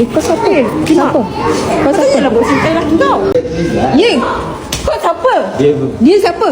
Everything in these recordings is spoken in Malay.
Eh, kau siapa? Siapa? Kau siapa? Lah buat cinta lelaki kau. Ye! Kau siapa? Dia tu. Dia siapa?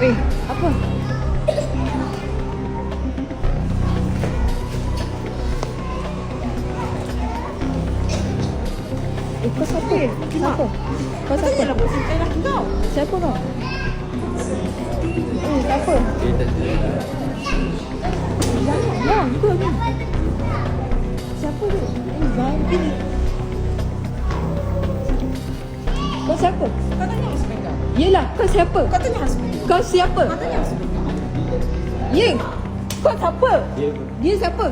Eh, apa? Eh, kau siapa? Siapa? Kau siapa? Lah buat cinta lelaki kau. Siapa kau? Eh, siapa? Jangan, ya, ikut ni. Siapa tu? Eh, Zan. Kau siapa? Kau tanya husband kau. Yelah, kau siapa? Kau tanya husband kau. Siapa? Kau tanya husband kau. Ye! Kau siapa? Dia tu. Dia siapa?